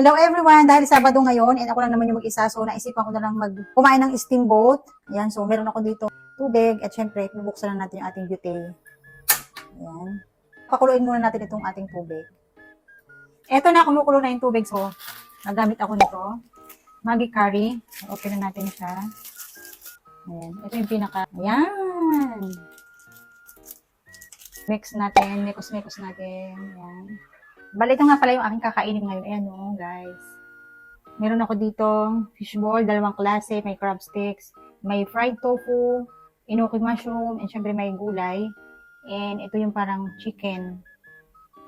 Hello everyone! Dahil Sabado ngayon, and ako lang naman yung mag-isa, so naisipan ko na lang mag kumain ng steamboat. Ayan, so meron ako dito tubig, at syempre, bubuksan lang natin yung ating butane. Ayan. Pakuluin muna natin itong ating tubig. Eto na, kumukulo na yung tubig, so nagamit ako nito. Maggi curry. Open na natin siya. Ayan. Ito yung pinaka. Ayan. Mix natin. Mekos-mekos natin. Ayan. Bali, ito nga pala yung aking kakainin ngayon. Ayan o, guys. Meron ako dito fishball, dalawang klase. May crab sticks, may fried tofu, inoki mushroom, and syempre may gulay. And ito yung parang chicken.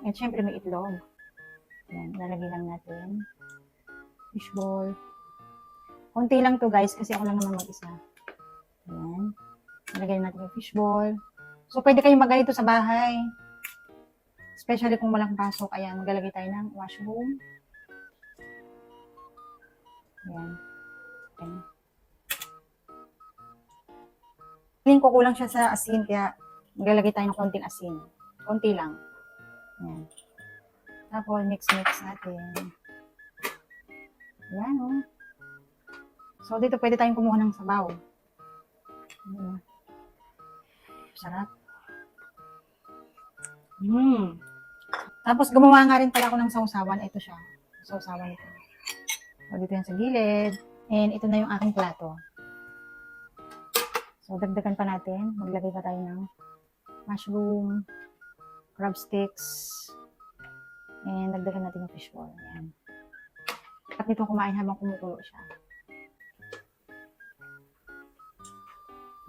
And syempre may itlog. Ayan, lalagay lang natin. Fishball. Konti lang to guys, kasi ako lang naman mag-isa. Ayan. Lalagay natin yung fishball. So, pwede kayong magganito sa bahay. Especially kung walang pasok. Ayan, maglalagay tayo ng washroom. Ayan. Ayan. Ko kulang siya sa asin, kaya maglalagay tayo ng konting asin. Konti lang. Ayan. Tapos, mix-mix natin. Ayan, oh. So, dito pwede tayong kumuha ng sabaw. Ayan. Sarap. Mm. Tapos, gumawa nga rin pala ako ng sausawan. Ito siya. Sausawan ito. So, dito yan sa gilid. And ito na yung aking plato. So, dagdagan pa natin. Maglagay pa tayo ng mushroom, crab sticks, and dagdagan natin yung fishball. Ayan. At nito kumain habang kumukulo siya.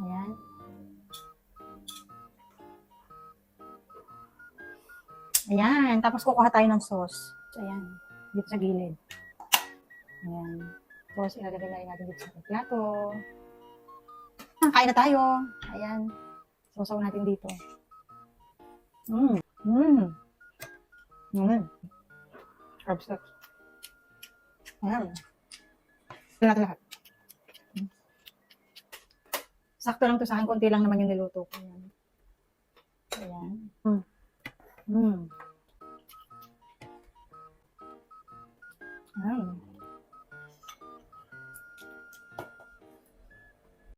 Ayan. Ayan. Tapos kukuha tayo ng sauce. So, ayan. Dito sa gilid. Ayan. Tapos ilalagay na rin natin dito sa plato. Kain na tayo. Ayan. Sausaw natin dito. Mmm. Mmm. Mmm. Crab sticks. Ayan. Ito natin lahat. Sakto lang to sa akin. Konti lang naman yung niluto ko. Ayan. Ayan. Mm. Mm.